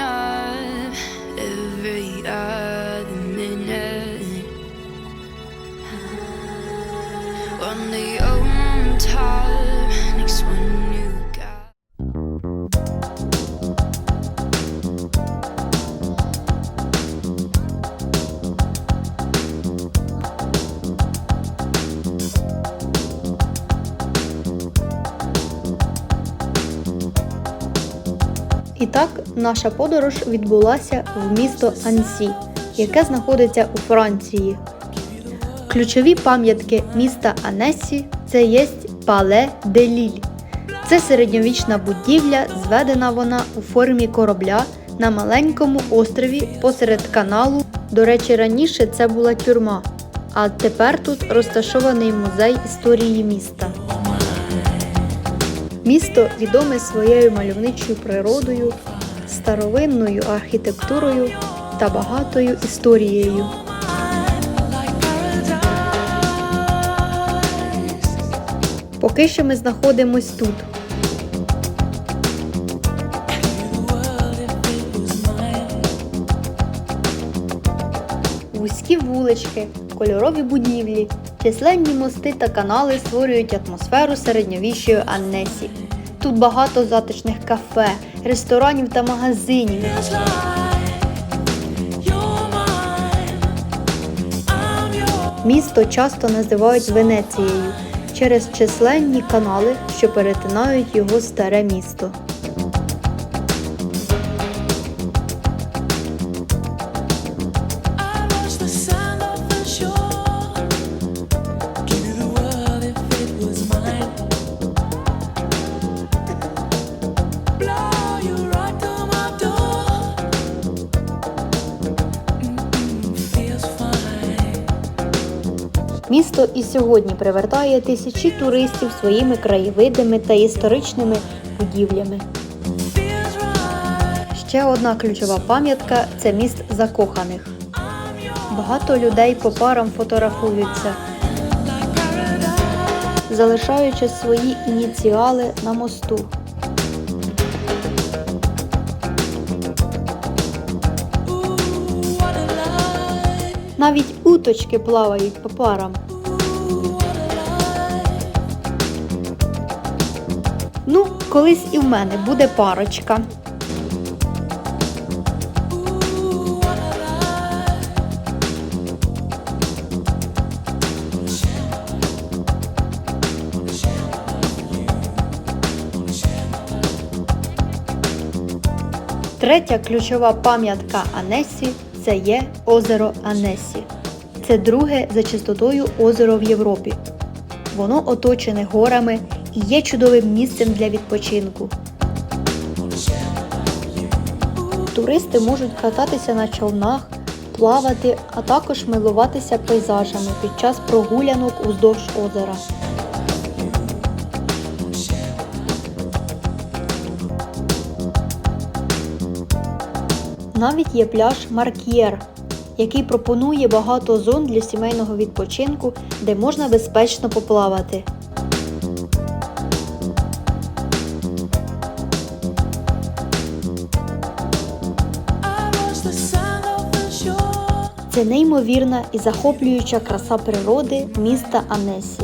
up every other minute. On the own top, next one І так, наша подорож відбулася в місто Ансі, яке знаходиться у Франції. Ключові пам'ятки міста Анесі це є Пале де Ліль. Це середньовічна будівля, зведена вона у формі корабля на маленькому острові посеред каналу. До речі, раніше це була тюрма, а тепер тут розташований музей історії міста. Місто відоме своєю мальовничою природою, старовинною архітектурою та багатою історією. Поки що ми знаходимось тут. Вузькі вулички, кольорові будівлі, численні мости та канали створюють атмосферу середньовічної Аннесі. Тут багато затишних кафе, ресторанів та магазинів. Місто часто називають Венецією через численні канали, що перетинають його старе місто. Місто і сьогодні привертає тисячі туристів своїми краєвидами та історичними будівлями. Ще одна ключова пам'ятка це міст закоханих. Багато людей по парам фотографуються, залишаючи свої ініціали на мосту. Навіть уточки плавають по парам. Ну, колись і в мене буде парочка. Третя ключова пам'ятка Анесі це є озеро Анесі. Це друге за чистотою озеро в Європі. Воно оточене горами і є чудовим місцем для відпочинку. Туристи можуть кататися на човнах, плавати, а також милуватися пейзажами під час прогулянок уздовж озера. Навіть є пляж Марк'єр, який пропонує багато зон для сімейного відпочинку, де можна безпечно поплавати. Це неймовірна і захоплююча краса природи міста Анесі.